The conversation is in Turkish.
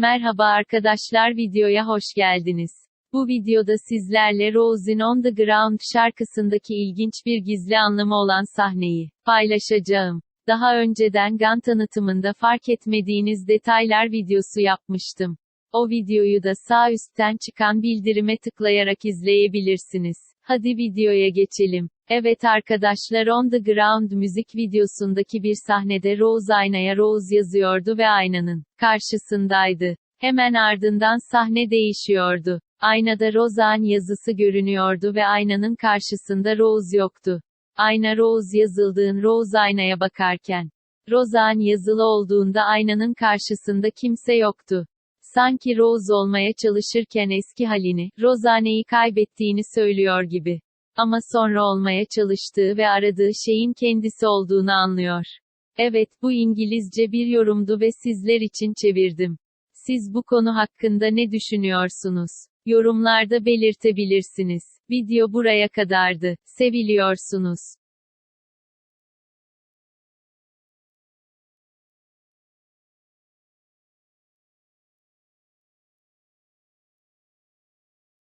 Merhaba arkadaşlar videoya hoş geldiniz. Bu videoda sizlerle Rose'in On The Ground şarkısındaki ilginç bir gizli anlamı olan sahneyi paylaşacağım. Daha önceden GAN tanıtımında fark etmediğiniz detaylar videosu yapmıştım. O videoyu da sağ üstten çıkan bildirime tıklayarak izleyebilirsiniz. Hadi videoya geçelim. Evet arkadaşlar On The Ground müzik videosundaki bir sahnede Rose aynaya Rose yazıyordu ve aynanın karşısındaydı. Hemen ardından sahne değişiyordu. Aynada Rozan yazısı görünüyordu ve aynanın karşısında Rose yoktu. Ayna Rose yazıldığın Rose aynaya bakarken. Rozan yazılı olduğunda aynanın karşısında kimse yoktu. Sanki Rose olmaya çalışırken eski halini, Rozane'yi kaybettiğini söylüyor gibi. Ama sonra olmaya çalıştığı ve aradığı şeyin kendisi olduğunu anlıyor. Evet, bu İngilizce bir yorumdu ve sizler için çevirdim. Siz bu konu hakkında ne düşünüyorsunuz? Yorumlarda belirtebilirsiniz. Video buraya kadardı. Seviliyorsunuz.